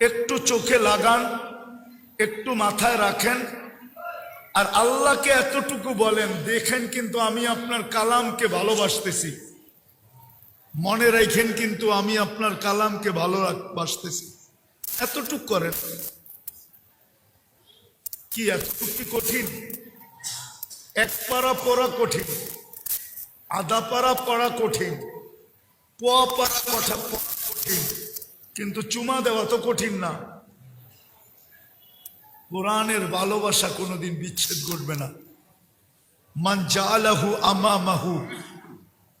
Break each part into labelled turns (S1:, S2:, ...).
S1: একটু চোখে লাগান, একটু মাথায় রাখেন। আর আল্লাহকে এতটুকু বলেন, দেখেন কিন্তু আমি আপনার কালামকে ভালোবাসতেছি। মনে রাখেন কিন্তু আমি আপনার কালামকে ভালোবাসতেছি এতটুক করেন। কি এতটুক কি কঠিন? এক পারা পড়া কঠিন। আধা পারা পড়া কঠিন। পড়া কঠিন। কিন্তু চুমা দেওয়া তো কঠিন না। কোরআনের ভালোবাসা কোনোদিন বিচ্ছেদ করবে না। মান জালাহু আমামাহু,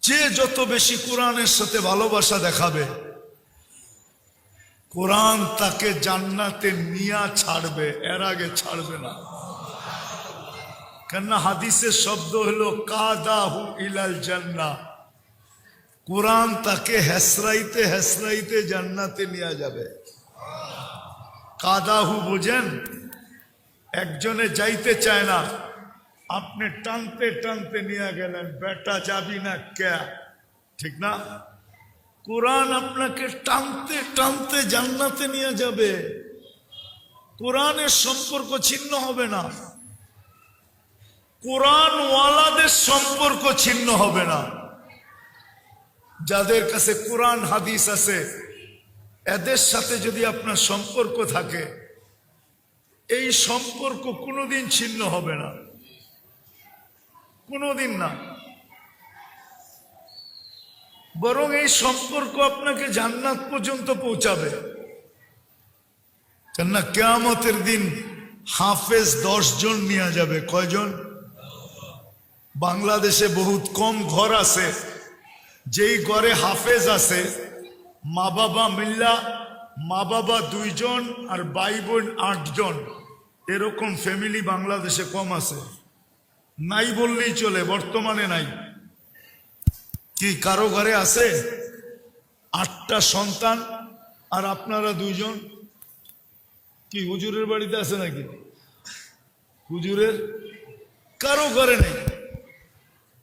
S1: যে যত বেশি কোরআনের সাথে ভালোবাসা দেখাবে, কোরআন তাকে জান্নাতে নিয়া ছাড়বে, এর আগে ছাড়বে না। কেননা হাদিসের শব্দ হলো কাদাহু ইলাল জান্না কোরআন তাকে হেসরাইতে হেসরাইতে জান্নাতে নিয়ে যাবে। কাদাহু বোঝেন, একজনে যাইতে চায় না। আপনি টানতে টানতে নিয়ে গেলেন, বেটা, যাবি না কে? ঠিক না? কোরআন আপনাকে টানতে টানতে জান্নাতে নিয়ে যাবে। কোরআনের সম্পর্ক ছিন্ন হবে না। কোরআন ওয়ালাদের সম্পর্ক ছিন্ন হবে না। যাদের কাছে কোরআন, হাদিস আছে, এদের সাথে যদি আপনার সম্পর্ক থাকে, এই সম্পর্ক কোনোদিন ছিন্ন হবে না। কোনোদিন না। বরং এই সম্পর্ক আপনাকে জান্নাত পর্যন্ত পৌঁছাবে। কেননা কেয়ামতের দিন হাফেজ দশ জন নিয়ে যাবে। কয়জন? বাংলাদেশে বহুত কম ঘর আছে। যেই ঘরে হাফেজ আছে, মা বাবা মিল্লা, মা বাবা দুইজন আর ভাই বোন আটজন, এরকম ফ্যামিলি বাংলাদেশে কম আছে। নাই বললেই চলে, বর্তমানে নাই। কি কারও ঘরে আছে? আটটা সন্তান আর আপনারা দুইজন? কি হুজুরের বাড়িতে আছে নাকি? হুজুরের কারও ঘরে নেই।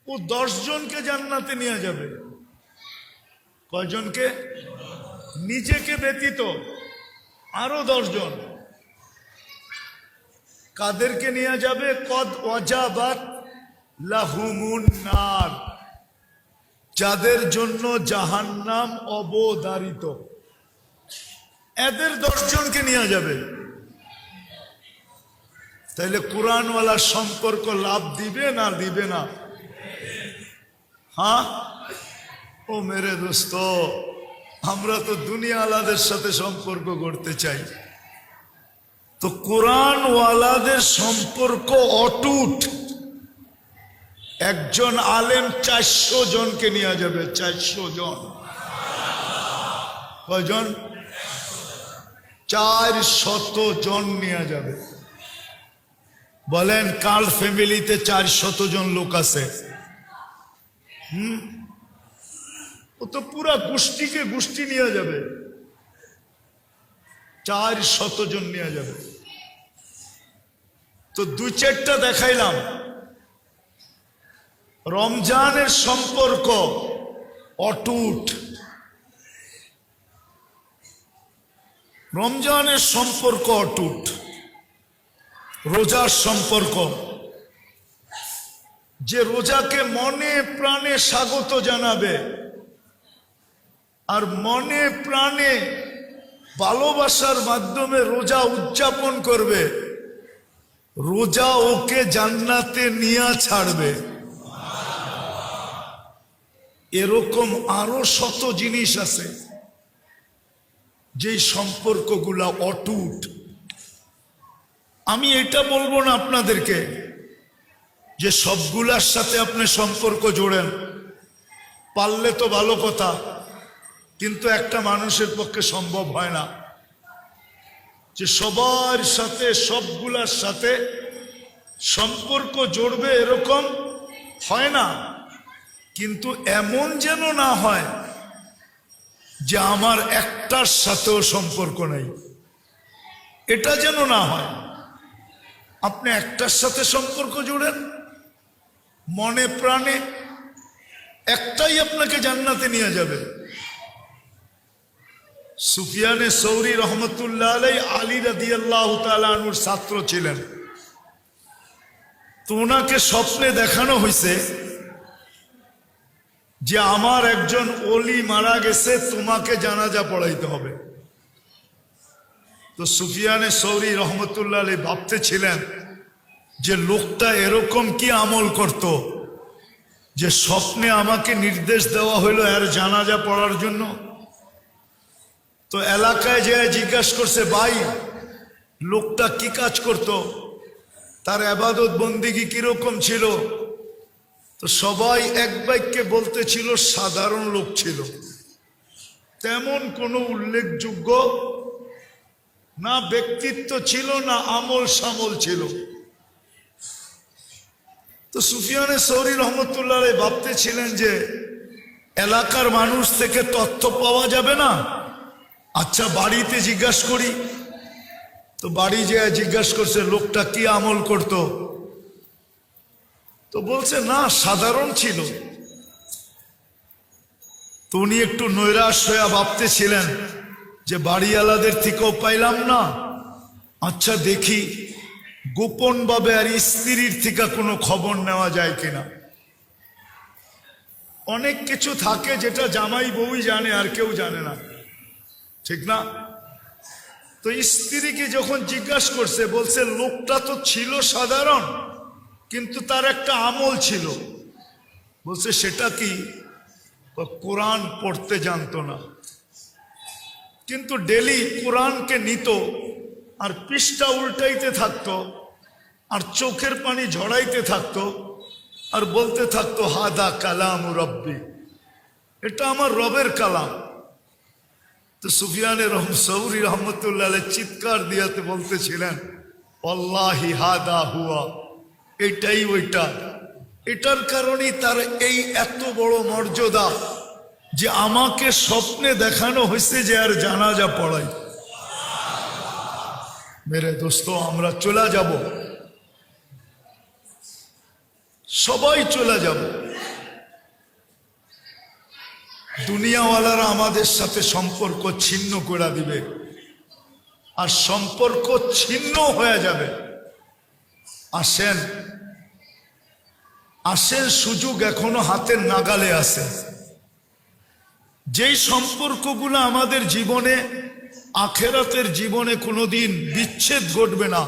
S1: ও দশ জনকে জান্নাতে নিয়ে যাবে। কয়জনকে? নিজেকে ব্যতীত আরও দশজন। কাদেরকে নিয়ে যাবে? কদ অজাবাত লাহুমুন নার। যাদের জন্য জাহান্নাম অবদারিত। এদের দশজনকে নিয়ে যাবে। তাহলে কোরআনওয়ালার সম্পর্ক লাভ দিবে না দিবে না? হ্যাঁ? ও মেরে দোস্ত, আমরা তো দুনিয়া আলাদের সাথে সম্পর্ক করতে চাই। তো কোরআন ওয়ালাদের সম্পর্ক অটুট। একজন আলেম চারশো জনকে নিয়ে যাবে, চারশো জন। কয়জন? চার শত জন নিয়ে যাবে। বলেন, কার ফ্যামিলিতে চার শত জন লোক আছে? ও তো পুরা গোষ্ঠীকে গোষ্ঠী নিয়ে যাবে। চার শত জন নিয়ে যাবে। তো দুই চারটা দেখাইলাম। রমজানের সম্পর্ক অটুট। রমজানের সম্পর্ক অটুট। রোজার সম্পর্ক। যে রোজাকে মনে প্রাণে স্বাগত জানাবে আর মনে প্রাণে ভালোবাসার মাধ্যমে রোজা উদযাপন করবে। রোজা ওকে জান্নাতে নিয়ে ছাড়বে। এরকম আরও শত জিনিস আছে, যেই সম্পর্কগুলা অটুট। আমি এটা বলব না আপনাদেরকে, যে সবগুলার সাথে আপনি সম্পর্ক জোড়েন। পারলে তো ভালো কথা কিন্তু একটা মানুষের পক্ষে সম্ভব হয় না যে সবার সাথে, সবগুলার সাথে সম্পর্ক জড়বে এরকম হয় না। কিন্তু এমন যেন না হয় যে আমার একটার সাথেও সম্পর্ক নেই। এটা যেন না হয়। আপনি একটার সাথে সম্পর্ক জুড়েন, মনে প্রাণে একটাই আপনাকে জান্নাতে নিয়ে যাবে। সুফিয়ানে সৌরি রহমতুল্লাহ আলাই আলী রাদি আল্লাহ তালুর ছাত্র ছিলেন। তো ওনাকে স্বপ্নে দেখানো হয়েছে যে আমার একজন অলি মারা গেছে, তোমাকে জানাজা পড়াইতে হবে। তো সুফিয়ানে সৌরি রহমতুল্লাহ আলী ভাবতে ছিলেন যে লোকটা এরকম কি আমল করত, যে স্বপ্নে আমাকে নির্দেশ দেওয়া হইল এর জানাজা পড়ার জন্য? তো এলাকায় যে জিজ্ঞাসা করছে, ভাই, লোকটা কি কাজ করত? তার আবাদত বন্দিগি কীরকম ছিল? তো সবাই এক বাক্যে বলতেছিল, সাধারণ লোক ছিল। তেমন কোনো উল্লেখযোগ্য না ব্যক্তিত্ব ছিল, না আমল সামল ছিল। তো সুফিয়ানে সৌরি রহমতুল্লাহ ভাবতে ছিলেন যে, এলাকার মানুষ থেকে তথ্য পাওয়া যাবে না? আচ্ছা বাড়িতে জিজ্ঞাসা করি। তো বাড়ি যে জিজ্ঞাসা করছে, লোকটা কি আমল করত? তো বলছে, না, সাধারণ ছিল। তো উনি একটু নৈরাশ হয়ে ভাবতেছিলেন যে বাড়িওয়ালাদের থেকেও পাইলাম না। আচ্ছা দেখি গোপন ভাবে আর স্ত্রীর থেকে কোনো খবর নেওয়া যায় কিনা? অনেক কিছু থাকে যেটা জামাই বউই জানে আর কেউ জানে না। ঠিক না? তো স্ত্রীকে যখন জিজ্ঞাসা করছে, বলছে, লোকটা তো ছিল সাধারণ, কিন্তু তার একটা আমল ছিল। বলছে, সেটা কি? কোরআন পড়তে জানতো না। কিন্তু ডেলি কোরআনকে নিত আর পৃষ্ঠা উল্টাইতে থাকতো আর চোখের পানি ঝড়াইতে থাকতো আর বলতে থাকতো, হাদা কালাম রব্বি। এটা আমার রবের কালাম। তো সুফিয়ানের রহম সৌরি রহমতুল্লাহ চিৎকার দিয়াতে বলতেছিলেন অল্লাহি হাদা হুয়া, এটাই ওইটা। এটার কারণেই তার এই এত বড় মর্যাদা যে আমাকে স্বপ্নে দেখানো হয়েছে যে আর জানাজা পড়াই মেরে দোস্ত, আমরা চলে যাব। সবাই চলে যাব। দুনিয়াওয়ালারা আমাদের সাথে সম্পর্ক ছিন্ন করে দিবে। আর সম্পর্ক ছিন্ন হয়ে যাবে। আসেন। আসেন সুযোগ এখনও হাতের নাগালে আছে। যেই সম্পর্কগুলো আমাদের জীবনে, আখেরাতের জীবনে কোনোদিন বিচ্ছেদ ঘটবে না।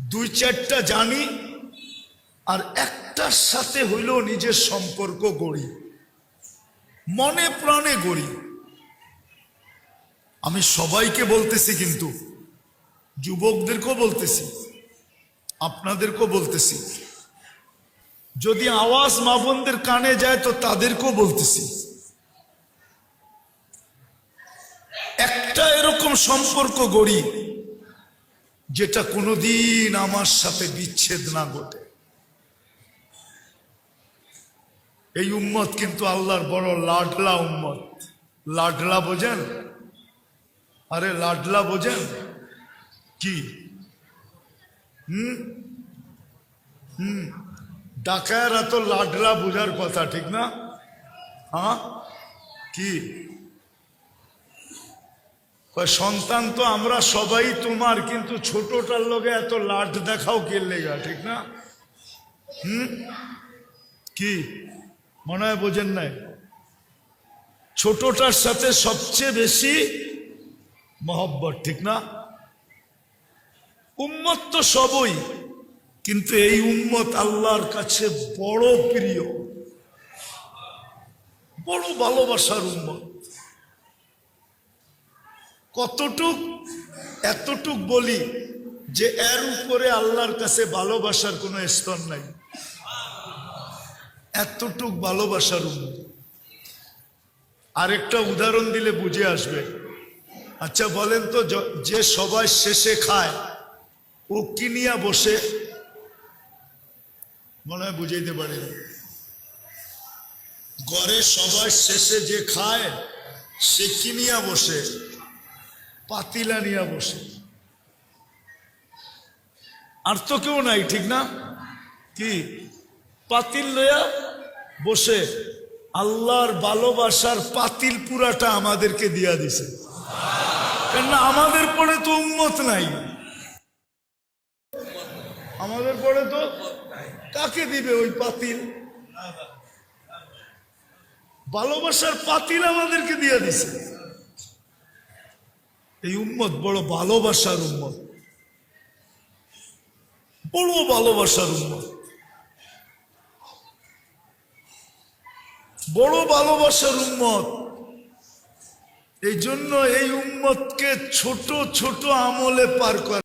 S1: দুই চারটা জানি, আর একটার সাথে হইলেও নিজের সম্পর্ক গড়ি। মনে প্রাণে গড়ি। আমি সবাইকে বলতেছি কিন্তু, যুবকদেরকেও বলতেছি, আপনাদেরকেও বলতেছি। যদি আওয়াজ মা বোনদের কানে যায় তো তাদেরকেও বলতেছি। একটা এরকম সম্পর্ক গড়ি, যেটা কোনোদিন আমার সাথে বিচ্ছেদ না ঘটে। এই উম্মত কিন্তু আল্লাহর বড় লাডলা উম্মত। লাডলা বোঝেন? আরে লাডলা বোঝেন? কি? হুম? হুম? ডাকায়রা তো লাডলা বোঝার কথা, ঠিক না? হ্যাঁ? কি? সন্তান তো আমরা সবাই তোমার, কিন্তু ছোটটার লোকে এত লাড দেখাও কে লেগা, ঠিক না? হুম? কি? মনে হয় বোঝেন নাই। ছোটটার সাথে সবচেয়ে বেশি মহব্বত, ঠিক না? উম্মত তো সবই, কিন্তু এই উম্মত আল্লাহর কাছে বড় প্রিয়, বড় ভালোবাসার উম্মত। কতটুক, এতটুক বলি যে এর উপরে আল্লাহর কাছে ভালোবাসার কোনো স্তর নাই। এতটুক ভালোবাসার আরেকটা উদাহরণ দিলে বুঝে আসবে। আচ্ছা বলেন তো, যে সবাই শেষে খায়, ও কিনিয়া বসে? মনে হয় বুঝাইতে পারে। ঘরে সবার শেষে যে খায়, সে কিনিয়া বসে? পাতিলা নিয়া বসে। আর তো কেউ নাই, ঠিক না? কি? পাতিল লইয়া বসে আল্লাহর ভালোবাসার পাতিল পুরাটা আমাদেরকে দিয়া দিছে। কেননা আমাদের পরে তো উন্মত নাই। আমাদের পরে তো কাকে দিবে ওই পাতিল? ভালোবাসার পাতিল আমাদেরকে দিয়ে দিছে। এই উম্মত বড় ভালোবাসার উম্মত। বড় ভালোবাসার উম্মত। বড় ভালোবাসার উম্মত। এই জন্য এই উম্মতকে ছোট ছোট আমলে পার করে